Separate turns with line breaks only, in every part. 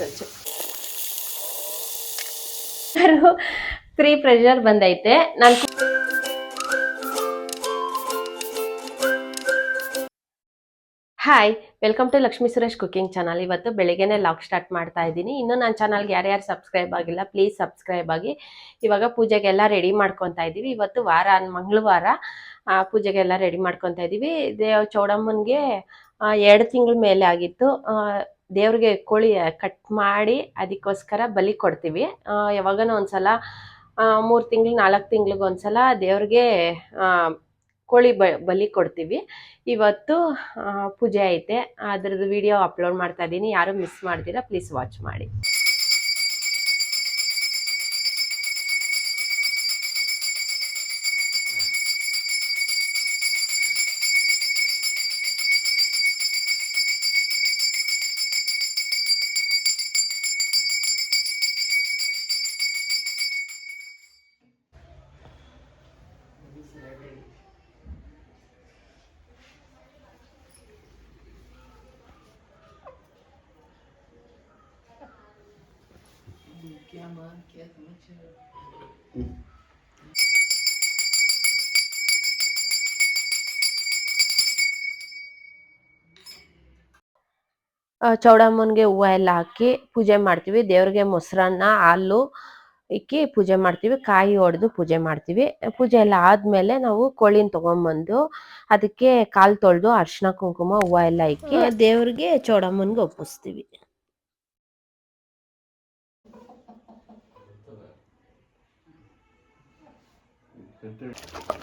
Touch three pressure ಬಂದೈತೆ. ನಾನು hi welcome to Lakshmi Suresh cooking channel ಇವತ್ತು ಬೆಳಿಗ್ಗೆನೇ ಲಾಗ್ ಸ್ಟಾರ್ಟ್ ಮಾಡ್ತಾ ಇದ್ದೀನಿ. ಇನ್ನು ನನ್ನ ಚಾನಲ್ಗೆ ಯಾರ್ಯಾರು ಸಬ್ಸ್ಕ್ರೈಬ್ ಆಗಿಲ್ಲ ಪ್ಲೀಸ್ ಸಬ್ಸ್ಕ್ರೈಬ್ ಆಗಿ. ಇವಾಗ ಪೂಜೆಗೆಲ್ಲ ರೆಡಿ ಮಾಡ್ಕೊತಾ ಇದ್ದೀವಿ. ಇವತ್ತು ವಾರ, ಮಂಗಳವಾರ ಪೂಜೆಗೆಲ್ಲ ರೆಡಿ ಮಾಡ್ಕೊತಾ ಇದ್ದೀವಿ. ಇದೇ ಚೌಡಮ್ಮನಿಗೆ ಎರಡು ತಿಂಗಳ ಮೇಲೆ ಆಗಿತ್ತು. ದೇವ್ರಿಗೆ ಕೋಳಿ ಕಟ್ ಮಾಡಿ ಅದಕ್ಕೋಸ್ಕರ ಬಲಿ ಕೊಡ್ತೀವಿ. ಯಾವಾಗನೋ ಒಂದ್ಸಲ ಮೂರು ತಿಂಗಳು ನಾಲ್ಕು ತಿಂಗ್ಳಿಗೆ ಒಂದ್ಸಲ ದೇವ್ರಿಗೆ ಆ, ಕೋಳಿ ಬ ಬಲಿ ಕೊಡ್ತೀವಿ. ಇವತ್ತು ಪೂಜೆ ಐತೆ. ಅದ್ರದ್ದು ವಿಡಿಯೋ ಅಪ್ಲೋಡ್ ಮಾಡ್ತಾ ಇದ್ದೀನಿ. ಯಾರು ಮಿಸ್ ಮಾಡ್ತೀರಾ ಪ್ಲೀಸ್ ವಾಚ್ ಮಾಡಿ. ಚೌಡಮ್ಮನ್ಗೆ ಹೂವು ಎಲ್ಲ ಹಾಕಿ ಪೂಜೆ ಮಾಡ್ತೀವಿ. ದೇವ್ರಿಗೆ ಮೊಸರನ್ನ, ಹಾಲು ಇಕ್ಕಿ ಪೂಜೆ ಮಾಡ್ತೀವಿ. ಕಾಯಿ ಹೊಡೆದು ಪೂಜೆ ಮಾಡ್ತೀವಿ. ಪೂಜೆ ಎಲ್ಲ ಆದ್ಮೇಲೆ ನಾವು ಕೋಳಿನ ತಗೊಂಬಂದು ಅದಕ್ಕೆ ಕಾಲು ತೊಳೆದು ಅರ್ಶಿನ ಕುಂಕುಮ ಹೂವು ಎಲ್ಲ ಇಕ್ಕಿ ದೇವ್ರಿಗೆ ಚೌಡಮ್ಮನ್ಗೆ ಒಪ್ಪಿಸ್ತೀವಿ.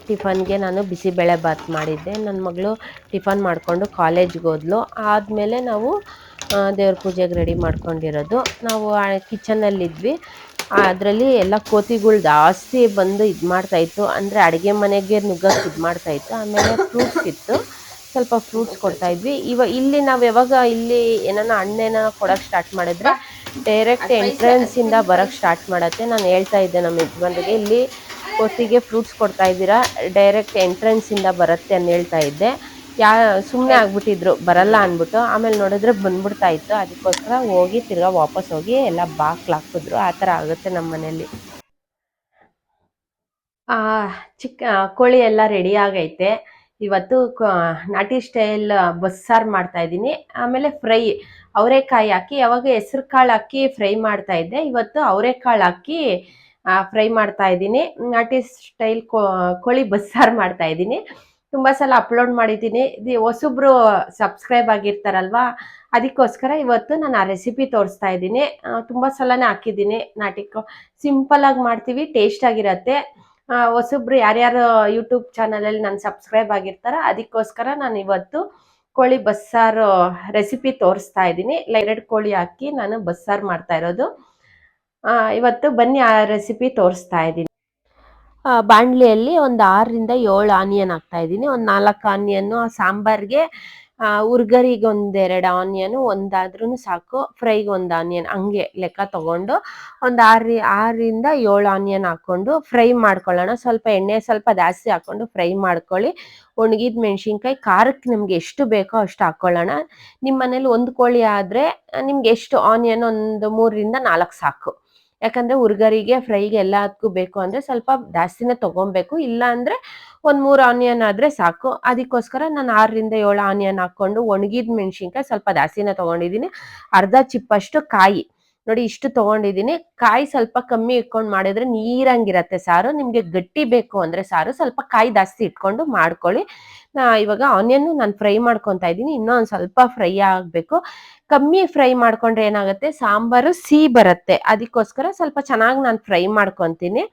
ಟಿಫನ್ಗೆ ನಾನು ಬಿಸಿಬೇಳೆ ಬಾತ್ ಮಾಡಿದ್ದೆ. ನನ್ನ ಮಗಳು ಟಿಫನ್ ಮಾಡಿಕೊಂಡು ಕಾಲೇಜ್ಗೆ ಹೋದ್ಲು. ಆದಮೇಲೆ ನಾವು ದೇವ್ರ ಪೂಜೆಗೆ ರೆಡಿ ಮಾಡ್ಕೊಂಡಿರೋದು. ನಾವು ಕಿಚನಲ್ಲಿದ್ವಿ. ಅದರಲ್ಲಿ ಎಲ್ಲ ಕೋತಿಗಳು ಜಾಸ್ತಿ ಬಂದು ಇದು ಮಾಡ್ತಾಯಿತ್ತು ಅಂದರೆ ಅಡುಗೆ ಮನೆಗೆ ನುಗ್ಗಕ್ಕೆ ಇದು ಮಾಡ್ತಾಯಿತ್ತು ಆಮೇಲೆ ಫ್ರೂಟ್ಸ್ ಇತ್ತು. ಸ್ವಲ್ಪ ಫ್ರೂಟ್ಸ್ ಕೊಡ್ತಾಯಿದ್ವಿ ಇವ, ಇಲ್ಲಿ ನಾವು ಯಾವಾಗ ಇಲ್ಲಿ ಏನಾನ ಹಣ್ಣೇನ ಕೊಡೋಕೆ ಸ್ಟಾರ್ಟ್ ಮಾಡಿದ್ರೆ ಡೈರೆಕ್ಟ್ ಎಂಟ್ರೆನ್ಸಿಂದ ಬರೋಕ್ಕೆ ಸ್ಟಾರ್ಟ್ ಮಾಡತ್ತೆ. ನಾನು ಹೇಳ್ತಾ ಇದ್ದೆ ನಮ್ಮ ಯಜಮಾನ್ರಿಗೆ. ಇಲ್ಲಿ ಕೋತಿಗೆ ಫ್ರೂಟ್ಸ್ ಕೊಡ್ತಾ ಇದ್ದೀರಾ? ಡೈರೆಕ್ಟ್ ಎಂಟ್ರೆನ್ಸಿಂದ ಬರುತ್ತೆ ಅಂತ ಹೇಳ್ತಾ ಇದ್ದೆ. ಯಾ ಸುಮ್ಮನೆ ಆಗ್ಬಿಟ್ಟಿದ್ರು, ಬರಲ್ಲ ಅಂದ್ಬಿಟ್ಟು. ಆಮೇಲೆ ನೋಡಿದ್ರೆ ಬಂದ್ಬಿಡ್ತಾ ಇತ್ತು. ಅದಕ್ಕೋಸ್ಕರ ಹೋಗಿ ತಿರ್ಗಾ ವಾಪಸ್ ಹೋಗಿ ಎಲ್ಲ ಬಾಕ್ಲು ಹಾಕಿದ್ರು ಆ ಥರ ಆಗುತ್ತೆ ನಮ್ಮ ಮನೇಲಿ ಚಿಕ್ಕ ಕೋಳಿ ಎಲ್ಲ ರೆಡಿ ಆಗೈತೆ. ಇವತ್ತು ನಾಟಿ ಸ್ಟೈಲ್ ಬಸ್ಸಾರು ಮಾಡ್ತಾ ಇದ್ದೀನಿ. ಆಮೇಲೆ ಫ್ರೈ ಅವರೆಕಾಯಿ ಹಾಕಿ ಯಾವಾಗ ಹೆಸ್ರು ಕಾಳು ಹಾಕಿ ಫ್ರೈ ಮಾಡ್ತಾ ಇದ್ದೆ. ಇವತ್ತು ಅವರೆಕಾಳು ಹಾಕಿ ಫ್ರೈ ಮಾಡ್ತಾ ಇದ್ದೀನಿ. ನಾಟಿ ಸ್ಟೈಲ್ ಕೋಳಿ ಬಸ್ಸಾರು ಮಾಡ್ತಾ ಇದ್ದೀನಿ. ತುಂಬ ಸಲ ಅಪ್ಲೋಡ್ ಮಾಡಿದ್ದೀನಿ. ಇದು ಹೊಸಬ್ರು ಸಬ್ಸ್ಕ್ರೈಬ್ ಆಗಿರ್ತಾರಲ್ವಾ, ಅದಕ್ಕೋಸ್ಕರ ಇವತ್ತು ನಾನು ಆ ರೆಸಿಪಿ ತೋರಿಸ್ತಾ ಇದ್ದೀನಿ. ತುಂಬ ಸಲನೇ ಹಾಕಿದ್ದೀನಿ. ನಾಟಿ ಸಿಂಪಲಾಗಿ ಮಾಡ್ತೀವಿ ಟೇಸ್ಟ್ ಆಗಿರತ್ತೆ. ಹೊಸಬ್ರು ಯಾರ್ಯಾರು ಯೂಟ್ಯೂಬ್ ಚಾನಲಲ್ಲಿ ನಾನು ಸಬ್ಸ್ಕ್ರೈಬ್ ಆಗಿರ್ತಾರ, ಅದಕ್ಕೋಸ್ಕರ ನಾನು ಇವತ್ತು ಕೋಳಿ ಬಸ್ಸಾರು ರೆಸಿಪಿ ತೋರಿಸ್ತಾ ಇದ್ದೀನಿ. ಎರಡು ಕೋಳಿ ಹಾಕಿ ನಾನು ಬಸ್ಸಾರು ಮಾಡ್ತಾ ಇರೋದು. ಇವತ್ತು ಬನ್ನಿ, ಆ ರೆಸಿಪಿ ತೋರಿಸ್ತಾ ಇದ್ದೀನಿ. ಬಾಣಲಿಯಲ್ಲಿ ಒಂದು ಆರರಿಂದ ಏಳು ಆನಿಯನ್ ಹಾಕ್ತಾ ಇದ್ದೀನಿ. ಒಂದು ನಾಲ್ಕು ಆನಿಯನ್ನು ಸಾಂಬಾರ್ಗೆ ಉರ್ಗರಿಗೆ ಒಂದೆರಡು ಆನಿಯನು ಒಂದಾದ್ರೂ ಸಾಕು. ಫ್ರೈಗೆ ಒಂದು ಆನಿಯನ್ ಹಂಗೆ ಲೆಕ್ಕ ತಗೊಂಡು ಒಂದು ಆರು, ಆರರಿಂದ ಏಳು ಆನಿಯನ್ ಹಾಕ್ಕೊಂಡು ಫ್ರೈ ಮಾಡ್ಕೊಳ್ಳೋಣ. ಸ್ವಲ್ಪ ಎಣ್ಣೆ ಸ್ವಲ್ಪ ಜಾಸ್ತಿ ಹಾಕ್ಕೊಂಡು ಫ್ರೈ ಮಾಡ್ಕೊಳ್ಳಿ. ಒಣಗಿದ ಮೆಣಸಿನ್ಕಾಯಿ, ಖಾರಕ್ಕೆ ನಿಮ್ಗೆ ಎಷ್ಟು ಬೇಕೋ ಅಷ್ಟು ಹಾಕ್ಕೊಳ್ಳೋಣ. ನಿಮ್ಮ ಮನೇಲಿ ಒಂದು ಕೋಳಿ ಆದರೆ ನಿಮ್ಗೆ ಎಷ್ಟು ಆನಿಯನ್ ಒಂದು ಮೂರರಿಂದ ನಾಲ್ಕು ಸಾಕು. ಯಾಕಂದ್ರೆ ಹುರ್ಗರಿಗೆ, ಫ್ರೈಗೆ ಎಲ್ಲದಕ್ಕೂ ಬೇಕು ಅಂದ್ರೆ ಸ್ವಲ್ಪ ಜಾಸ್ತಿನೇ ತಗೊಬೇಕು. ಇಲ್ಲ ಅಂದ್ರೆ ಒಂದ್ ಮೂರು ಆನಿಯನ್ ಆದ್ರೆ ಸಾಕು. ಅದಕ್ಕೋಸ್ಕರ ನಾನು ಆರರಿಂದ ಏಳು ಆನಿಯನ್ ಹಾಕೊಂಡು ಒಣಗಿದ ಮೆಣಸಿನ್ಕಾಯಿ ಸ್ವಲ್ಪ ಜಾಸ್ತಿನೇ ತಗೊಂಡಿದ್ದೀನಿ ಅರ್ಧ ಚಿಪ್ಪಷ್ಟು ಕಾಯಿ. ನೋಡಿ ಇಷ್ಟು ತಗೊಂಡಿದ್ದೀನಿ ಕಾಯಿ ಸ್ವಲ್ಪ ಕಮ್ಮಿ ಇಟ್ಕೊಂಡು ಮಾಡಿದ್ರೆ ನೀರಂಗಿರತ್ತೆ ಸಾರು. ನಿಮ್ಗೆ ಗಟ್ಟಿ ಬೇಕು ಅಂದ್ರೆ ಸಾರು. ಸ್ವಲ್ಪ ಕಾಯಿ ಜಾಸ್ತಿ ಇಟ್ಕೊಂಡು ಮಾಡ್ಕೊಳ್ಳಿ. ನಾ ಇವಾಗ ಆನಿಯನ್ ನಾನು ಫ್ರೈ ಮಾಡ್ಕೊತಾ ಇದ್ದೀನಿ ಇನ್ನೂ ಒಂದು ಸ್ವಲ್ಪ ಫ್ರೈ ಆಗಬೇಕು. ಕಮ್ಮಿ ಫ್ರೈ ಮಾಡ್ಕೊಂಡ್ರೆ ಏನಾಗುತ್ತೆ? ಸಾಂಬಾರು ಸಿಹಿ ಬರುತ್ತೆ. ಅದಕ್ಕೋಸ್ಕರ ಸ್ವಲ್ಪ ಚೆನ್ನಾಗಿ ನಾನು ಫ್ರೈ ಮಾಡ್ಕೊತೀನಿ.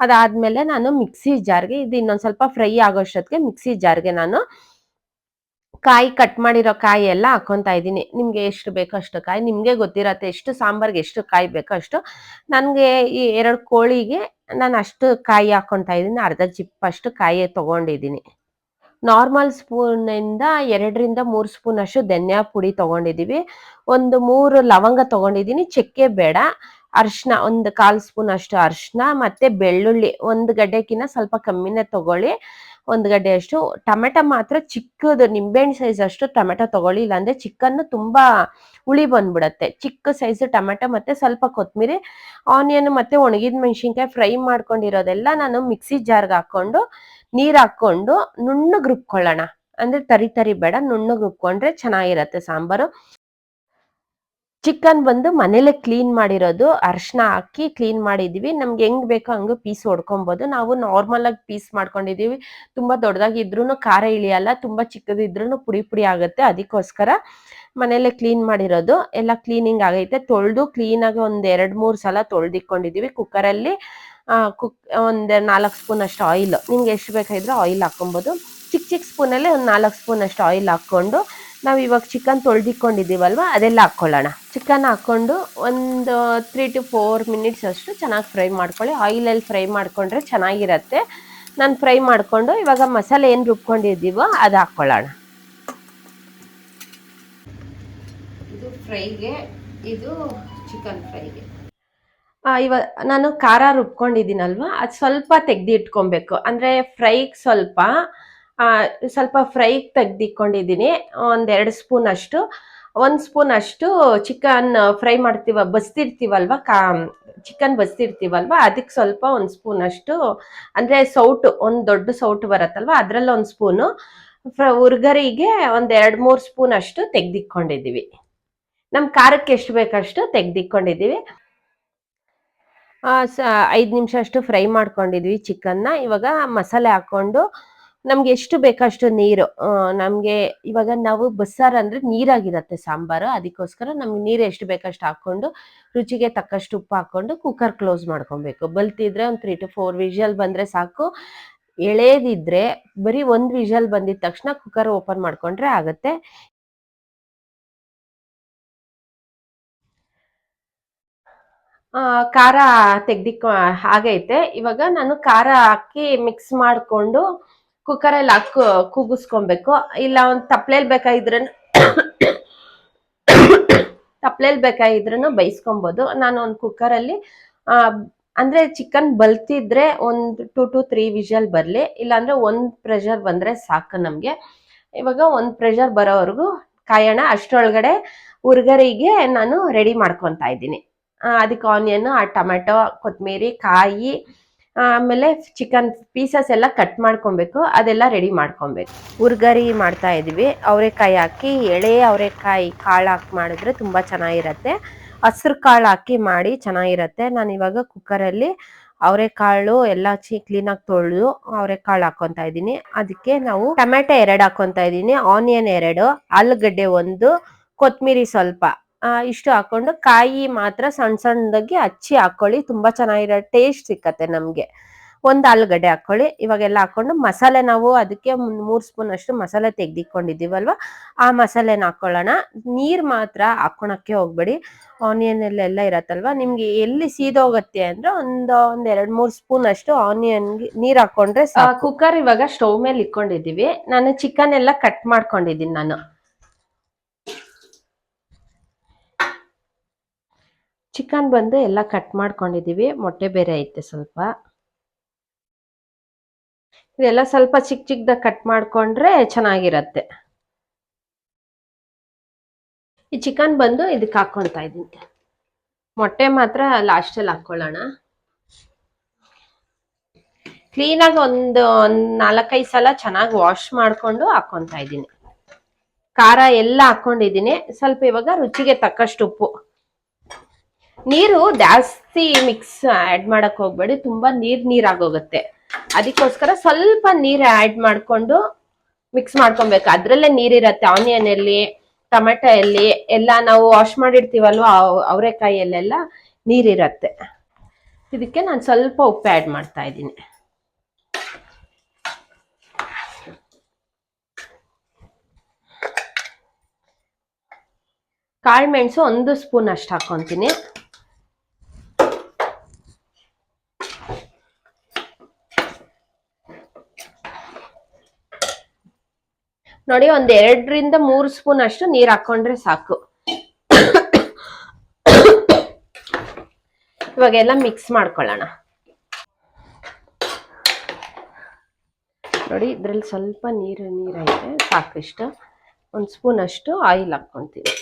ಅದಾದ್ಮೇಲೆ ನಾನು ಮಿಕ್ಸಿ ಜಾರ್ಗೆ ಇದು ಇನ್ನೊಂದು ಸ್ವಲ್ಪ ಫ್ರೈ ಆಗೋಷ್ಟೊತ್ತಿಗೆ ಮಿಕ್ಸಿ ಜಾರ್ಗೆ ನಾನು ಕಾಯಿ ಕಟ್ ಮಾಡಿರೋ ಕಾಯಿ ಎಲ್ಲ ಹಾಕೊತಾ ಇದ್ದೀನಿ. ನಿಮ್ಗೆ ಎಷ್ಟು ಬೇಕೋ ಅಷ್ಟು ಕಾಯಿ. ನಿಮ್ಗೆ ಗೊತ್ತಿರತ್ತೆ ಎಷ್ಟು ಸಾಂಬಾರ್ಗೆ ಎಷ್ಟು ಕಾಯಿ ಬೇಕೋ ಅಷ್ಟು. ನನಗೆ ಈ ಎರಡು ಕೋಳಿಗೆ ನಾನು ಅಷ್ಟು ಕಾಯಿ ಹಾಕೊತಾ ಇದ್ದೀನಿ. ಅರ್ಧ ಚಿಪ್ಪಷ್ಟು ಕಾಯಿ ತಗೊಂಡಿದ್ದೀನಿ. ನಾರ್ಮಲ್ ಸ್ಪೂನಿಂದ ಎರಡರಿಂದ ಮೂರು ಸ್ಪೂನ್ ಅಷ್ಟು ಧನ್ಯಾ ಪುಡಿ ತಗೊಂಡಿದ್ದೀವಿ ಒಂದು ಮೂರು ಲವಂಗ ತಗೊಂಡಿದ್ದೀನಿ ಚಕ್ಕೆ ಬೇಡ. ಅರ್ಶಿನ ಒಂದು ಕಾಲು ಸ್ಪೂನ್ ಅಷ್ಟು ಅರ್ಶಿನ ಮತ್ತೆ ಬೆಳ್ಳುಳ್ಳಿ ಒಂದು ಗಡ್ಡೆಕಿನ್ನ ಸ್ವಲ್ಪ ಕಮ್ಮಿನೇ ತಗೊಳ್ಳಿ. ಒಂದು ಗಡ್ಡೆ ಅಷ್ಟು. ಟೊಮೆಟೊ ಮಾತ್ರ ಚಿಕ್ಕದು, ನಿಂಬೆಹಣ್ಣು ಸೈಜ್ ಅಷ್ಟು ಟೊಮೆಟೊ ತಗೊಳ್ಳಿ. ಇಲ್ಲಾಂದ್ರೆ ಚಿಕನ್ ತುಂಬಾ ಹುಳಿ ಬಂದ್ಬಿಡತ್ತೆ. ಚಿಕ್ಕ ಸೈಜ್ ಟೊಮೆಟೊ ಮತ್ತೆ ಸ್ವಲ್ಪ ಕೊತ್ತಂಬರಿ ಆನಿಯನ್ ಮತ್ತೆ ಒಣಗಿದ ಮೆಣಸಿನ್ಕಾಯಿ ಫ್ರೈ ಮಾಡ್ಕೊಂಡಿರೋದೆಲ್ಲ ನಾನು ಮಿಕ್ಸಿ ಜಾರ್ಗೆ ಹಾಕೊಂಡು ನೀರ್ ಹಾಕೊಂಡು ನುಣ್ಣಗ್ ರುಬ್ಕೊಳ್ಳೋಣ. ಅಂದ್ರೆ ತರಿ ತರಿ ಬೇಡ, ನುಣ್ಣಗ್ ರುಬ್ಕೊಂಡ್ರೆ ಚೆನ್ನಾಗಿರತ್ತೆ ಸಾಂಬಾರು. ಚಿಕನ್ ಬಂದು ಮನೇಲೆ ಕ್ಲೀನ್ ಮಾಡಿರೋದು, ಅರ್ಶನ ಹಾಕಿ ಕ್ಲೀನ್ ಮಾಡಿದೀವಿ. ನಮ್ಗೆ ಹೆಂಗ್ ಬೇಕೋ ಹಂಗ ಪೀಸ್ ಹೊಡ್ಕೊಬಹುದು ನಾವು ನಾರ್ಮಲ್ ಆಗಿ ಪೀಸ್ ಮಾಡ್ಕೊಂಡಿದೀವಿ. ತುಂಬಾ ದೊಡ್ಡದಾಗಿ ಇದ್ರೂನು ಖಾರ ಇಳಿಯಲ್ಲ, ತುಂಬಾ ಚಿಕ್ಕದಿದ್ರೂನು ಪುಡಿ ಪುಡಿ ಆಗುತ್ತೆ ಅದಕ್ಕೋಸ್ಕರ ಮನೇಲೆ ಕ್ಲೀನ್ ಮಾಡಿರೋದು. ಎಲ್ಲ ಕ್ಲೀನಿಂಗ್ ಆಗೈತೆ. ತೊಳೆದು ಕ್ಲೀನ್ ಆಗಿ ಒಂದ್ ಎರಡ್ ಮೂರ್ ಸಲ ತೊಳ್ದಿಕೊಂಡಿದೀವಿ ಕುಕ್ಕರಲ್ಲಿ ಕುಕ್ ಒಂದು ನಾಲ್ಕು ಸ್ಪೂನ್ ಅಷ್ಟು ಆಯಿಲ್ ನಿಮ್ಗೆ ಎಷ್ಟು ಬೇಕಾದರೂ ಆಯಿಲ್ ಹಾಕೊಬೋದು ಚಿಕ್ಕ ಚಿಕ್ಕ ಸ್ಪೂನಲ್ಲೇ ಒಂದು ನಾಲ್ಕು ಸ್ಪೂನ್ ಅಷ್ಟು ಆಯಿಲ್ ಹಾಕ್ಕೊಂಡು ನಾವು ಇವಾಗ ಚಿಕನ್ ತೊಳೆದಿಕ್ಕೊಂಡಿದ್ದೀವಲ್ವ ಅದೆಲ್ಲ ಹಾಕ್ಕೊಳ್ಳೋಣ. ಚಿಕನ್ ಹಾಕ್ಕೊಂಡು ಒಂದು ತ್ರೀ ಟು ಫೋರ್ ಮಿನಿಟ್ಸ್ ಅಷ್ಟು ಚೆನ್ನಾಗಿ ಫ್ರೈ ಮಾಡ್ಕೊಳ್ಳಿ. ಆಯಿಲಲ್ಲಿ ಫ್ರೈ ಮಾಡಿಕೊಂಡ್ರೆ ಚೆನ್ನಾಗಿರತ್ತೆ. ನಾನು ಫ್ರೈ ಮಾಡಿಕೊಂಡು ಇವಾಗ ಮಸಾಲೆ ಏನು ರುಬ್ಕೊಂಡಿದ್ದೀವೋ ಅದು ಹಾಕ್ಕೊಳ್ಳೋಣ. ಇದು ಫ್ರೈಗೆ ಇದು ಚಿಕನ್ ಫ್ರೈಗೆ ಇವ, ನಾನು ಖಾರ ರುಬ್ಕೊಂಡಿದ್ದೀನಲ್ವಾ? ಅದು ಸ್ವಲ್ಪ ತೆಗ್ದು ಇಟ್ಕೊಬೇಕು ಅಂದ್ರೆ ಫ್ರೈಗೆ ಸ್ವಲ್ಪ ಸ್ವಲ್ಪ ಫ್ರೈಗೆ ತೆಗ್ದಿಟ್ಕೊಂಡಿದ್ದೀನಿ. ಒಂದೆರಡು ಸ್ಪೂನ್ ಅಷ್ಟು. ಒಂದು ಸ್ಪೂನ್ ಅಷ್ಟು ಚಿಕನ್ ಫ್ರೈ ಮಾಡ್ತೀವ, ಬಸ್ತಿರ್ತೀವಲ್ವ? ಕಾ, ಚಿಕನ್ ಬಸ್ತಿರ್ತೀವಲ್ವ? ಅದಕ್ಕೆ ಸ್ವಲ್ಪ ಒಂದು ಸ್ಪೂನ್ ಅಷ್ಟು. ಅಂದ್ರೆ ಸೌಟು, ಒಂದು ದೊಡ್ಡ ಸೌಟು ಬರುತ್ತಲ್ವ? ಅದರಲ್ಲಿ ಒಂದು ಸ್ಪೂನು. ಉರ್ಗರಿಗೆ ಒಂದು ಎರಡು ಮೂರು ಸ್ಪೂನ್ ಅಷ್ಟು ತೆಗ್ದಿಕ್ಕೊಂಡಿದ್ದೀವಿ ನಮ್ಮ ಖಾರಕ್ಕೆ ಎಷ್ಟು ಬೇಕಷ್ಟು ತೆಗ್ದಿಕ್ಕೊಂಡಿದ್ದೀವಿ ಐದು ನಿಮಿಷ ಅಷ್ಟು ಫ್ರೈ ಮಾಡ್ಕೊಂಡಿದ್ವಿ ಚಿಕನ್ನ. ಇವಾಗ ಮಸಾಲೆ ಹಾಕೊಂಡು ನಮ್ಗೆ ಎಷ್ಟು ಬೇಕಷ್ಟು ನೀರು ನಮಗೆ ಇವಾಗ ನಾವು ಬಸ್ಸಾರು ಅಂದ್ರೆ ನೀರಾಗಿರತ್ತೆ ಸಾಂಬಾರು. ಅದಕ್ಕೋಸ್ಕರ ನಮ್ಗೆ ನೀರು ಎಷ್ಟು ಬೇಕಷ್ಟು ಹಾಕೊಂಡು ರುಚಿಗೆ ತಕ್ಕಷ್ಟು ಉಪ್ಪು ಹಾಕೊಂಡು ಕುಕ್ಕರ್ ಕ್ಲೋಸ್ ಮಾಡ್ಕೊಬೇಕು. ಬಲ್ತಿದ್ರೆ ಒಂದು ತ್ರೀ ಟು ಫೋರ್ ವಿಷಲ್ ಬಂದ್ರೆ ಸಾಕು. ಎಳೆದಿದ್ರೆ ಬರೀ ಒಂದ್ ವಿಷಲ್ ಬಂದಿದ ತಕ್ಷಣ ಕುಕ್ಕರ್ ಓಪನ್ ಮಾಡ್ಕೊಂಡ್ರೆ ಆಗತ್ತೆ. ಖಾರ ಹಾಗೆ ಆಗೈತೆ ಇವಾಗ ನಾನು ಖಾರ ಹಾಕಿ ಮಿಕ್ಸ್ ಮಾಡ್ಕೊಂಡು ಕುಕ್ಕರಲ್ಲಿ ಹಾಕಿ, ಕೂಗಿಸ್ಕೊಬೇಕು. ಇಲ್ಲ ಒಂದು ತಪ್ಲೇಲಿ ಬೇಕಾಗಿದ್ರೆ ತಪ್ಲೇಲಿ ಬೇಕಾಗಿದ್ರೂ ಬೇಯಿಸ್ಕೊಬೋದು. ನಾನು ಒಂದು ಕುಕ್ಕರಲ್ಲಿ ಅಂದರೆ ಚಿಕನ್ ಬಲ್ತಿದ್ರೆ ಒಂದು ಟು ಟು ತ್ರೀ ವಿಷಲ್ ಬರಲಿ. ಇಲ್ಲಾಂದರೆ ಒಂದು ಪ್ರೆಷರ್ ಬಂದ್ರೆ ಸಾಕು ನಮಗೆ. ಇವಾಗ ಒಂದು ಪ್ರೆಷರ್ ಬರೋವರೆಗೂ ಕಾಯೋಣ. ಅಷ್ಟರೊಳಗಡೆ ಹುರ್ಗರಿಗೆ ನಾನು ರೆಡಿ ಮಾಡ್ಕೊತಾ ಇದ್ದೀನಿ. ಅದಕ್ಕೆ ಆನಿಯನ್, ಆ ಟೊಮೆಟೊ, ಕೊತ್ತಂಬರಿ, ಕಾಯಿ, ಆಮೇಲೆ ಚಿಕನ್ ಪೀಸಸ್ ಎಲ್ಲ ಕಟ್ ಮಾಡ್ಕೊಬೇಕು. ಅದೆಲ್ಲ ರೆಡಿ ಮಾಡ್ಕೊಬೇಕು. ಉರ್ಗರಿ ಮಾಡ್ತಾ ಇದೀವಿ ಅವರೆಕಾಯಿ ಹಾಕಿ, ಎಳೆ ಅವರೆಕಾಯಿ ಕಾಳು ಹಾಕಿ ಮಾಡಿದ್ರೆ ತುಂಬಾ ಚೆನ್ನಾಗಿರತ್ತೆ. ಹಸ್ರು ಕಾಳು ಹಾಕಿ ಮಾಡಿ ಚೆನ್ನಾಗಿರತ್ತೆ. ನಾನು ಇವಾಗ ಕುಕ್ಕರಲ್ಲಿ ಅವರೆಕಾಳು ಎಲ್ಲ ಚಿ ಕ್ಲೀನಾಗಿ ತೊಳೆದು ಅವರೆಕಾಳು ಹಾಕೊಂತ ಇದ್ದೀನಿ. ಅದಕ್ಕೆ ನಾವು ಟೊಮೆಟೊ ಎರಡು ಹಾಕೊಂತ ಇದ್ದೀನಿ. ಆನಿಯನ್ ಎರಡು, ಆಲೂಗಡ್ಡೆ ಒಂದು, ಕೊತ್ತಂಬರಿ ಸ್ವಲ್ಪ. ಇಷ್ಟು ಹಾಕೊಂಡು ಕಾಯಿ ಮಾತ್ರ ಸಣ್ಣ ಸಣ್ಣದಾಗಿ ಹಚ್ಚಿ ಹಾಕೊಳ್ಳಿ. ತುಂಬಾ ಚೆನ್ನಾಗಿರೋ ಟೇಸ್ಟ್ ಸಿಕ್ಕತ್ತೆ ನಮ್ಗೆ. ಒಂದ್ ಆಲೂಗಡ್ಡೆ ಹಾಕೊಳ್ಳಿ. ಇವಾಗೆಲ್ಲ ಹಾಕೊಂಡು ಮಸಾಲೆ ನಾವು ಅದಕ್ಕೆ ಮೂರು ಸ್ಪೂನ್ ಅಷ್ಟು ಮಸಾಲೆ ತೆಗ್ದಿಕೊಂಡಿದೀವಲ್ವಾ ಆ ಮಸಾಲೆನ ಹಾಕೊಳ್ಳೋಣ. ನೀರ್ ಮಾತ್ರ ಹಾಕೊಳಕ್ಕೆ ಹೋಗ್ಬೇಡಿ. ಆನಿಯನ್ ಎಲ್ಲ ಇರತ್ತಲ್ವ? ನಿಮ್ಗೆ ಎಲ್ಲಿ ಸೀದೋಗತ್ತೆ ಅಂದ್ರೆ ಒಂದು ಒಂದ್ ಎರಡ್ ಮೂರ್ ಸ್ಪೂನ್ ಅಷ್ಟು ಆನಿಯನ್ ನೀರ್ ಹಾಕೊಂಡ್ರೆ ಕುಕ್ಕರ್ ಇವಾಗ ಸ್ಟವ್ ಮೇಲೆ ಇಟ್ಕೊಂಡಿದೀವಿ ನಾನು ಚಿಕನ್ ಎಲ್ಲ ಕಟ್ ಮಾಡ್ಕೊಂಡಿದ್ದೀನಿ ನಾನು. ಚಿಕನ್ ಬಂದು ಎಲ್ಲ ಕಟ್ ಮಾಡ್ಕೊಂಡಿದ್ದೀವಿ ಮೊಟ್ಟೆ ಬೇರೆ ಐತೆ ಸ್ವಲ್ಪ. ಇದೆಲ್ಲ ಸ್ವಲ್ಪ ಚಿಕ್ಕ ಚಿಕ್ಕದಾಗ ಕಟ್ ಮಾಡ್ಕೊಂಡ್ರೆ ಚೆನ್ನಾಗಿರತ್ತೆ. ಈ ಚಿಕನ್ ಬಂದು ಇದಕ್ಕೆ ಹಾಕ್ಕೊತಾ ಇದ್ದೀನಿ. ಮೊಟ್ಟೆ ಮಾತ್ರ ಲಾಸ್ಟಲ್ಲಿ ಹಾಕೊಳ್ಳೋಣ ಕ್ಲೀನಾಗಿ ಒಂದು ಒಂದು ನಾಲ್ಕೈದು ಸಲ ಚೆನ್ನಾಗಿ ವಾಶ್ ಮಾಡ್ಕೊಂಡು ಹಾಕ್ಕೊತಾ ಇದ್ದೀನಿ. ಖಾರ ಎಲ್ಲ ಹಾಕ್ಕೊಂಡಿದ್ದೀನಿ. ಸ್ವಲ್ಪ ಇವಾಗ ರುಚಿಗೆ ತಕ್ಕಷ್ಟು ಉಪ್ಪು. ನೀರು ಜಾಸ್ತಿ ಮಿಕ್ಸ್ ಆ್ಯಡ್ ಮಾಡಕ್ ಹೋಗ್ಬೇಡಿ. ತುಂಬಾ ನೀರ್ ನೀರಾಗೋಗುತ್ತೆ. ಅದಕ್ಕೋಸ್ಕರ ಸ್ವಲ್ಪ ನೀರು ಆ್ಯಡ್ ಮಾಡ್ಕೊಂಡು ಮಿಕ್ಸ್ ಮಾಡ್ಕೊಬೇಕು. ಅದ್ರಲ್ಲೇ ನೀರಿರತ್ತೆ. ಆನಿಯನ್ ಅಲ್ಲಿ ಟೊಮೆಟೊ ಎಲ್ಲಿ, ಎಲ್ಲ ನಾವು ವಾಶ್ ಮಾಡಿರ್ತೀವಲ್ವ ಅವರೆಕಾಯಿಯಲ್ಲೆಲ್ಲ ನೀರಿರತ್ತೆ. ಇದಕ್ಕೆ ನಾನು ಸ್ವಲ್ಪ ಉಪ್ಪು ಆ್ಯಡ್ ಮಾಡ್ತಾ ಇದ್ದೀನಿ. ಕಾಳು ಮೆಣಸು ಒಂದು ಸ್ಪೂನ್ ಅಷ್ಟು ಹಾಕೊಂತೀನಿ. ನೋಡಿ, ಒಂದ್ ಎರಡರಿಂದ ಮೂರು ಸ್ಪೂನ್ ಅಷ್ಟು ನೀರ್ ಹಾಕೊಂಡ್ರೆ ಸಾಕು. ಇವಾಗೆಲ್ಲ ಮಿಕ್ಸ್ ಮಾಡ್ಕೊಳ್ಳೋಣ. ನೋಡಿ, ಇದ್ರಲ್ಲಿ ಸ್ವಲ್ಪ ನೀರು ನೀರೈತೆ ಸಾಕಿಷ್ಟು ಒಂದು ಸ್ಪೂನ್ ಅಷ್ಟು ಆಯಿಲ್ ಹಾಕ್ಕೊತೀವಿ.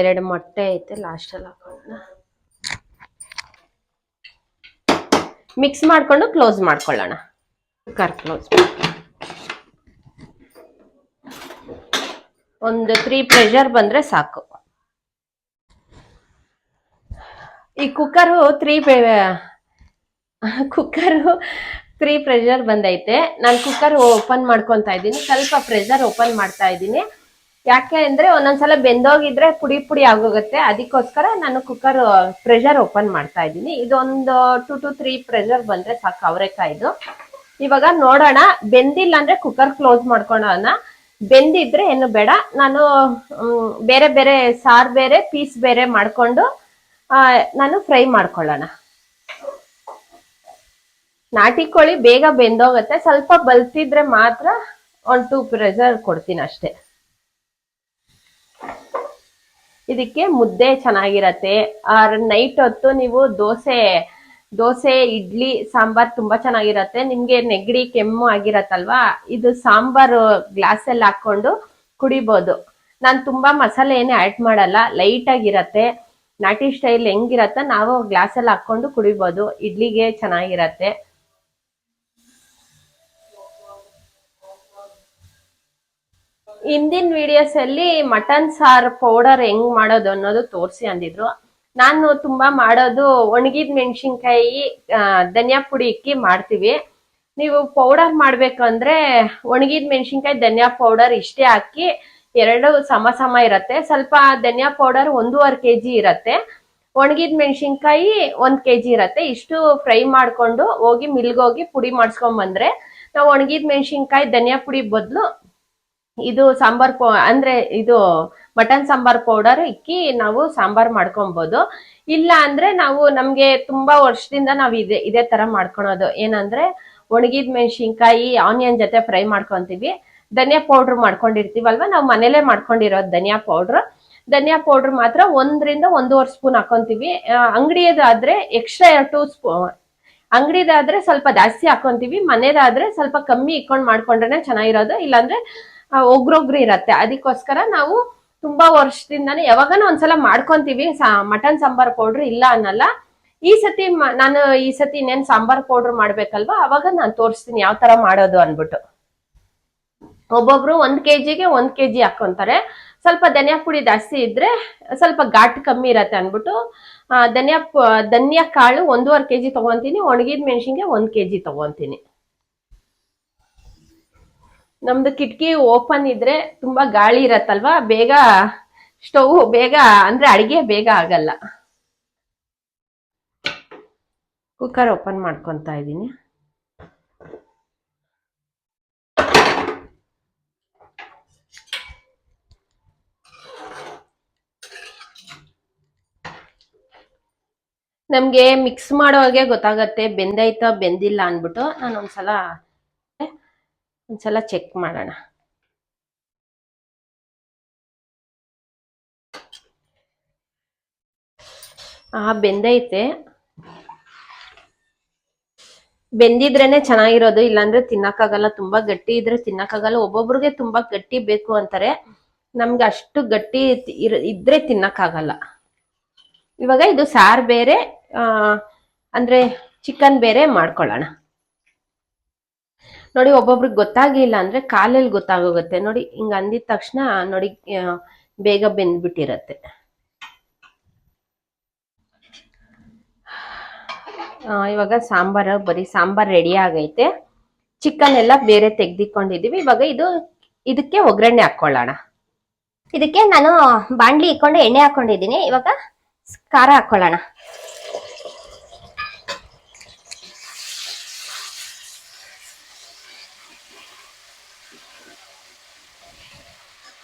ಎರಡು ಮೊಟ್ಟೆ ಐತೆ ಲಾಸ್ಟಲ್ಲಿ ಹಾಕೋಣ. ಮಿಕ್ಸ್ ಮಾಡ್ಕೊಂಡು ಕ್ಲೋಸ್ ಮಾಡ್ಕೊಳ್ಳೋಣ. ಕುಕ್ಕರ್ ಕ್ಲೋಸ್ ಒಂದು ತ್ರೀ ಪ್ರೆಷರ್ ಬಂದ್ರೆ ಸಾಕು. ಈ cooker three cooker three pressure ಬಂದೈತೆ. ನಾನು ಕುಕ್ಕರ್ ಓಪನ್ ಮಾಡ್ಕೊತಾ ಇದ್ದೀನಿ. ಸ್ವಲ್ಪ ಪ್ರೆಷರ್ ಓಪನ್ ಮಾಡ್ತಾ ಇದ್ದೀನಿ. ಯಾಕೆ ಅಂದ್ರೆ ಒಂದೊಂದ್ಸಲ ಬೆಂದೋಗಿದ್ರೆ ಪುಡಿ ಪುಡಿ ಆಗೋಗುತ್ತೆ. ಅದಕ್ಕೋಸ್ಕರ ನಾನು ಕುಕ್ಕರ್ ಪ್ರೆಷರ್ ಓಪನ್ ಮಾಡ್ತಾ ಇದ್ದೀನಿ. ಇದೊಂದು ಟು ಟು ತ್ರೀ ಪ್ರೆಷರ್ ಬಂದ್ರೆ ಸಾಕು ಅವರೆಕಾಯ್ದು. ಇವಾಗ ನೋಡೋಣ. ಬೆಂದಿಲ್ಲ ಅಂದ್ರೆ ಕುಕ್ಕರ್ ಕ್ಲೋಸ್ ಮಾಡ್ಕೊಳ್ಳೋಣ. ಬೆಂದಿದ್ರೆ ಏನು ಬೇಡ. ನಾನು ಬೇರೆ ಬೇರೆ ಸಾರ್ ಬೇರೆ ಪೀಸ್ ಬೇರೆ ಮಾಡ್ಕೊಂಡು ನಾನು ಫ್ರೈ ಮಾಡ್ಕೊಳ್ಳೋಣ. ನಾಟಿ ಕೋಳಿ ಬೇಗ ಬೆಂದೋಗುತ್ತೆ. ಸ್ವಲ್ಪ ಬಲ್ತಿದ್ರೆ ಮಾತ್ರ ಒಂದು ಟೂ ಪ್ರೆಷರ್ ಕೊಡ್ತೀನಿ ಅಷ್ಟೇ. ಇದಕ್ಕೆ ಮುದ್ದೆ ಚೆನ್ನಾಗಿರತ್ತೆ. ಆರ್ ನೈಟ್ ಹೊತ್ತು ನೀವು ದೋಸೆ ದೋಸೆ, ಇಡ್ಲಿ, ಸಾಂಬಾರ್ ತುಂಬಾ ಚೆನ್ನಾಗಿರತ್ತೆ. ನಿಮ್ಗೆ ನೆಗಡಿ, ಕೆಮ್ಮು ಆಗಿರತ್ತಲ್ವಾ? ಇದು ಸಾಂಬಾರು ಗ್ಲಾಸ್ ಅಲ್ಲಿ ಹಾಕೊಂಡು ಕುಡಿಬಹುದು ನಾನು ತುಂಬಾ ಮಸಾಲೆ ಏನೇ ಆಡ್ ಮಾಡಲ್ಲ. ಲೈಟ್ ಆಗಿರತ್ತೆ. ನಾಟಿ ಸ್ಟೈಲ್ ಹೆಂಗಿರತ್ತ, ನಾವು ಗ್ಲಾಸ್ ಅಲ್ಲಿ ಹಾಕೊಂಡು ಕುಡಿಬಹುದು ಇಡ್ಲಿಗೆ ಚೆನ್ನಾಗಿರತ್ತೆ. ಹಿಂದಿನ ವಿಡಿಯೋಸ್ ಅಲ್ಲಿ ಮಟನ್ ಸಾರ್ ಪೌಡರ್ ಹೆಂಗ್ ಮಾಡೋದು ಅನ್ನೋದು ತೋರಿಸಿ ಅಂದಿದ್ರು. ನಾನು ತುಂಬಾ ಮಾಡೋದು ಒಣಗಿದ ಮೆಣಸಿನ್ಕಾಯಿ ಧನಿಯಾ ಪುಡಿ ಇಕ್ಕಿ ಮಾಡ್ತೀವಿ. ನೀವು ಪೌಡರ್ ಮಾಡ್ಬೇಕಂದ್ರೆ ಒಣಗಿದ ಮೆಣಸಿನ್ಕಾಯಿ, ಧನಿಯಾ ಪೌಡರ್ ಇಷ್ಟೇ ಹಾಕಿ ಎರಡು ಸಮ ಸಮ ಇರತ್ತೆ. ಸ್ವಲ್ಪ ಧನಿಯಾ ಪೌಡರ್ ಒಂದೂವರೆ ಕೆ ಜಿ ಇರತ್ತೆ. ಒಣಗಿದ ಮೆಣಸಿನ್ಕಾಯಿ ಒಂದ್ ಕೆ ಜಿ ಇರತ್ತೆ. ಇಷ್ಟು ಫ್ರೈ ಮಾಡ್ಕೊಂಡು ಹೋಗಿ, ಮಿಲ್ಗೋಗಿ ಪುಡಿ ಮಾಡಿಸ್ಕೊಂಡ್ ಬಂದ್ರೆ ನಾವು ಒಣಗಿದ ಮೆಣಸಿನ್ಕಾಯಿ, ಧನಿಯಾ ಪುಡಿ ಬದಲು ಇದು ಸಾಂಬಾರ್ ಪೌ, ಅಂದ್ರೆ ಇದು ಮಟನ್ ಸಾಂಬಾರ್ ಪೌಡರ್ ಇಕ್ಕಿ ನಾವು ಸಾಂಬಾರ್ ಮಾಡ್ಕೊಬಹುದು ಇಲ್ಲ ಅಂದ್ರೆ ನಾವು ನಮ್ಗೆ ತುಂಬಾ ವರ್ಷದಿಂದ ನಾವ್ ಇದೆ, ಇದೇ ತರ ಮಾಡ್ಕೊಳೋದು. ಏನಂದ್ರೆ ಒಣಗಿದ ಮೆಣಸಿನ್ಕಾಯಿ, ಆನಿಯನ್ ಜೊತೆ ಫ್ರೈ ಮಾಡ್ಕೊಂತೀವಿ. ಧನಿಯಾ ಪೌಡ್ರ್ ಮಾಡ್ಕೊಂಡಿರ್ತೀವಲ್ವಾ? ನಾವು ಮನೇಲೆ ಮಾಡ್ಕೊಂಡಿರೋದು ಧನಿಯಾ ಪೌಡ್ರ್. ಧನಿಯಾ ಪೌಡರ್ ಮಾತ್ರ ಒಂದರಿಂದ ಒಂದೂವರೆ ಸ್ಪೂನ್ ಹಾಕೊಂತೀವಿ. ಅಂಗಡಿಯದಾದ್ರೆ ಎಕ್ಸ್ಟ್ರಾ ಟೂ ಸ್ಪೂನ್ ಅಂಗಡಿದಾದ್ರೆ ಸ್ವಲ್ಪ ಜಾಸ್ತಿ ಹಾಕೊಂತೀವಿ. ಮನೇದಾದ್ರೆ ಸ್ವಲ್ಪ ಕಮ್ಮಿ ಇಕ್ಕೊಂಡ್ ಮಾಡ್ಕೊಂಡ್ರೆ ಚೆನ್ನಾಗಿರೋದು. ಇಲ್ಲಾಂದ್ರೆ ಒಗ್ರೊಗ್ರು ಇರತ್ತೆ. ಅದಕ್ಕೋಸ್ಕರ ನಾವು ತುಂಬಾ ವರ್ಷದಿಂದಾನೇ ಯಾವಾಗನ ಒಂದ್ಸಲ ಮಾಡ್ಕೊಂತೀವಿ. ಮಟನ್ ಸಾಂಬಾರ್ ಪೌಡ್ರ್ ಇಲ್ಲ ಅನ್ನಲ್ಲ. ಈ ಸತಿ ನಾನು ಈ ಸತಿ ಇನ್ನೇನ್ ಸಾಂಬಾರ್ ಪೌಡರ್ ಮಾಡ್ಬೇಕಲ್ವಾ? ಅವಾಗ ನಾನು ತೋರಿಸ್ತೀನಿ ಯಾವ ತರ ಮಾಡೋದು ಅನ್ಬಿಟ್ಟು ಒಬ್ಬೊಬ್ರು ಒಂದ್ ಕೆಜಿಗೆ ಒಂದ್ ಕೆಜಿ ಹಾಕೊಂತಾರೆ. ಸ್ವಲ್ಪ ಧನಿಯಾ ಪುಡಿ ಜಾಸ್ತಿ ಇದ್ರೆ ಸ್ವಲ್ಪ ಘಾಟ್ ಕಮ್ಮಿ ಇರತ್ತೆ ಅನ್ಬಿಟ್ಟು ಧನಿಯಾ ಧನಿಯಾ ಕಾಳು ಒಂದೂವರೆ ಕೆಜಿ ತಗೊಂತೀನಿ. ಒಣಗಿದ ಮೆಣಸಿನ್ಗೆ ಒಂದ್ ಕೆಜಿ ತಗೊಂತೀನಿ. ನಮ್ದು ಕಿಟಕಿ ಓಪನ್ ಇದ್ರೆ ತುಂಬಾ ಗಾಳಿ ಇರತ್ತಲ್ವಾ? ಬೇಗ ಸ್ಟವ್ ಬೇಗ, ಅಂದ್ರೆ ಅಡಿಗೆ ಬೇಗ ಆಗಲ್ಲ. ಕುಕ್ಕರ್ ಓಪನ್ ಮಾಡ್ಕೊತಾ ಇದ್ದೀನಿ. ನಮಗೆ ಮಿಕ್ಸ್ ಮಾಡೋ ಹಾಗೆ ಗೊತ್ತಾಗತ್ತೆ. ಬೆಂದೈತಾ ಬೆಂದಿಲ್ಲ ಅನ್ಬಿಟ್ಟು ನಾನು ಒಂದ್ಸಲ ಒಂದ್ಸಲ ಚೆಕ್ ಮಾಡೋಣ. ಆ ಬೆಂದೈತೆ ಬೆಂದಿದ್ರೇನೆ ಚೆನ್ನಾಗಿರೋದು, ಇಲ್ಲಾಂದ್ರೆ ತಿನ್ನಕ್ಕಾಗಲ್ಲ. ತುಂಬಾ ಗಟ್ಟಿ ಇದ್ರೆ ತಿನ್ನಕ್ಕಾಗಲ್ಲ. ಒಬ್ಬೊಬ್ರಿಗೆ ತುಂಬಾ ಗಟ್ಟಿ ಬೇಕು ಅಂತಾರೆ. ನಮ್ಗೆ ಅಷ್ಟು ಗಟ್ಟಿ ಇದ್ರೆ ತಿನ್ನಕ್ಕಾಗಲ್ಲ. ಇವಾಗ ಇದು ಸಾರ್ ಬೇರೆ ಅಂದ್ರೆ ಚಿಕನ್ ಬೇರೆ ಮಾಡ್ಕೊಳ್ಳೋಣ. ನೋಡಿ, ಒಬ್ಬೊಬ್ರಿಗೆ ಗೊತ್ತಾಗಿಲ್ಲ ಅಂದ್ರೆ ಕಾಲಲ್ಲಿ ಗೊತ್ತಾಗೋಗುತ್ತೆ. ನೋಡಿ, ಹಿಂಗ ಅಂದಿದ ತಕ್ಷಣ ನೋಡಿ ಬೇಗ ಬೆಂದ್ಬಿಟ್ಟಿರತ್ತೆ. ಇವಾಗ ಸಾಂಬಾರ್, ಬರೀ ಸಾಂಬಾರ್ ರೆಡಿ ಆಗೈತೆ. ಚಿಕನ್ ಎಲ್ಲ ಬೇರೆ ತೆಗ್ದಿಕೊಂಡಿದೀವಿ ಇವಾಗ ಇದು, ಇದಕ್ಕೆ ಒಗ್ಗರಣೆ ಹಾಕೊಳ್ಳೋಣ.
ಇದಕ್ಕೆ ನಾನು ಬಾಂಡ್ಲಿ ಇಟ್ಕೊಂಡು ಎಣ್ಣೆ ಹಾಕೊಂಡಿದ್ದೀನಿ. ಇವಾಗ ಖಾರ ಹಾಕೊಳ್ಳೋಣ.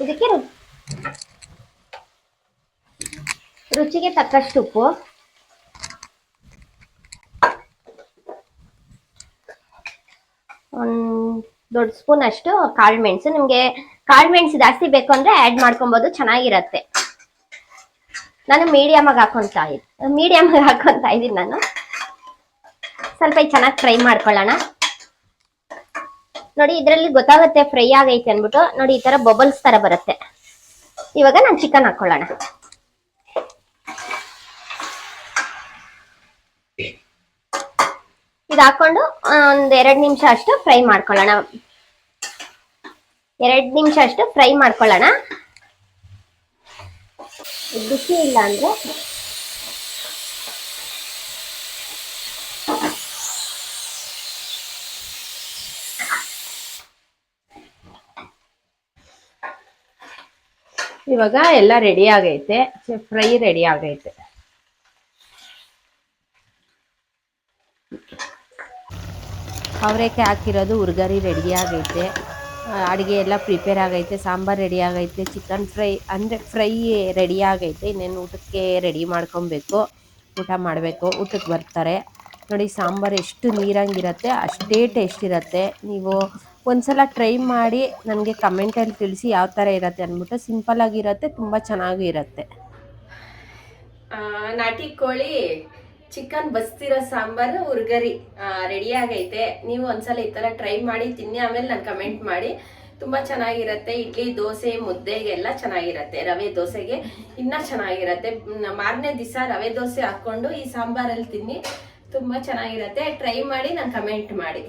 ಇದಕ್ಕೆ ರುಚಿಗೆ ತಕ್ಕಷ್ಟು ಉಪ್ಪು. ಒಂದು ದೊಡ್ಡ ಸ್ಪೂನ್ ಅಷ್ಟು ಕಾಳು ಮೆಣಸು. ನಿಮಗೆ ಕಾಳು ಮೆಣಸು ಜಾಸ್ತಿ ಬೇಕು ಅಂದ್ರೆ ಆಡ್ ಮಾಡ್ಕೊಬೋದು, ಚೆನ್ನಾಗಿರತ್ತೆ. ನಾನು ಮೀಡಿಯಮಾಗಿ ಹಾಕೊಂತ ಇದ್ದೀನಿ ಮೀಡಿಯಮಾಗಿ ಹಾಕೊಂತ ಇದ್ದೀನಿ ನಾನು. ಸ್ವಲ್ಪ ಚೆನ್ನಾಗಿ ಫ್ರೈ ಮಾಡ್ಕೊಳ್ಳೋಣ. ನೋಡಿ, ಇದರಲ್ಲಿ ಗೊತ್ತಾಗುತ್ತೆ ಫ್ರೈ ಆಗೈತೆ ಅಂದ್ಬಿಟ್ಟು, ನೋಡಿ, ಈ ತರ ಬಬಲ್ಸ್ ತರ ಬರುತ್ತೆ. ಇವಾಗ ನಾನು ಚಿಕನ್ ಹಾಕೊಳ್ಳೋಣ. ಇದು ಹಾಕೊಂಡು ಒಂದ್ ಎರಡ್ ನಿಮಿಷ ಅಷ್ಟು ಫ್ರೈ ಮಾಡ್ಕೊಳ್ಳೋಣ. ಎರಡ್ ನಿಮಿಷ ಅಷ್ಟು ಫ್ರೈ ಮಾಡ್ಕೊಳ್ಳೋಣ. ಬಿಸಿ ಇಲ್ಲ ಅಂದ್ರೆ
ಇವಾಗ ಎಲ್ಲ ರೆಡಿ ಆಗೈತೆ. ಫ್ರೈ ರೆಡಿ ಆಗೈತೆ. ಅವರೇಕೆ ಹಾಕಿರೋದು? ಉರ್ಗರಿ ರೆಡಿ ಆಗೈತೆ. ಅಡುಗೆ ಎಲ್ಲ ಪ್ರಿಪೇರ್ ಆಗೈತೆ. ಸಾಂಬಾರ್ ರೆಡಿ ಆಗೈತೆ. ಚಿಕನ್ ಫ್ರೈ ಅಂದರೆ ಫ್ರೈ ರೆಡಿ ಆಗೈತೆ. ಇನ್ನೇನು ಊಟಕ್ಕೆ ರೆಡಿ ಮಾಡ್ಕೊಬೇಕು. ಊಟ ಮಾಡಬೇಕು. ಊಟಕ್ಕೆ ಬರ್ತಾರೆ. ನೋಡಿ, ಸಾಂಬಾರು ಎಷ್ಟು ನೀರಂಗಿರುತ್ತೆ, ಅಷ್ಟೇ ಟೇಸ್ಟ್ ಇರುತ್ತೆ. ನೀವು ಒಂದ್ಸಲ ಟ್ರೈ ಮಾಡಿ ನನಗೆ ಕಮೆಂಟಲ್ಲಿ ತಿಳಿಸಿ ಯಾವ ಥರ ಇರುತ್ತೆ ಅಂದ್ಬಿಟ್ಟು ಸಿಂಪಲ್ ಆಗಿರುತ್ತೆ ತುಂಬ ಚೆನ್ನಾಗೂ ಇರುತ್ತೆ. ನಾಟಿ ಕೋಳಿ ಚಿಕನ್ ಬಸ್ತಿರೋ ಸಾಂಬಾರು, ಉರ್ಗರಿ ರೆಡಿ ಆಗೈತೆ. ನೀವು ಒಂದ್ಸಲ ಈ ಥರ ಟ್ರೈ ಮಾಡಿ, ತಿನ್ನಿ, ಆಮೇಲೆ ನಾನು ಕಮೆಂಟ್ ಮಾಡಿ. ತುಂಬ ಚೆನ್ನಾಗಿರುತ್ತೆ. ಇಡ್ಲಿ, ದೋಸೆ, ಮುದ್ದೆಗೆಲ್ಲ ಚೆನ್ನಾಗಿರುತ್ತೆ. ರವೆ ದೋಸೆಗೆ ಇನ್ನೂ ಚೆನ್ನಾಗಿರುತ್ತೆ. ಮಾರನೇ ದಿವಸ ರವೆ ದೋಸೆ ಹಾಕ್ಕೊಂಡು ಈ ಸಾಂಬಾರಲ್ಲಿ ತಿನ್ನಿ. ತುಂಬ ಚೆನ್ನಾಗಿರುತ್ತೆ. ಟ್ರೈ ಮಾಡಿ ನಾನು ಕಮೆಂಟ್ ಮಾಡಿ.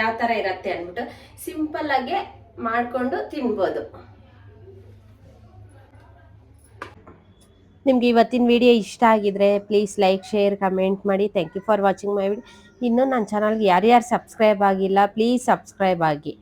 ಯಾವ ಥರ ಇರುತ್ತೆ ಅಂದ್ಬಿಟ್ಟು ಸಿಂಪಲ್ ಆಗಿ ಮಾಡಿಕೊಂಡು ತಿನ್ಬೋದು. ನಿಮ್ಗೆ ಇವತ್ತಿನ ವಿಡಿಯೋ ಇಷ್ಟ ಆಗಿದ್ರೆ ಪ್ಲೀಸ್ ಲೈಕ್ ಶೇರ್ ಕಮೆಂಟ್ ಮಾಡಿ. Thank you for watching my video ಇನ್ನೂ ನನ್ನ ಚಾನಲ್ಗೆ ಯಾರ್ಯಾರು ಸಬ್ಸ್ಕ್ರೈಬ್ ಆಗಿಲ್ಲ ಪ್ಲೀಸ್ ಸಬ್ಸ್ಕ್ರೈಬ್ ಆಗಿ.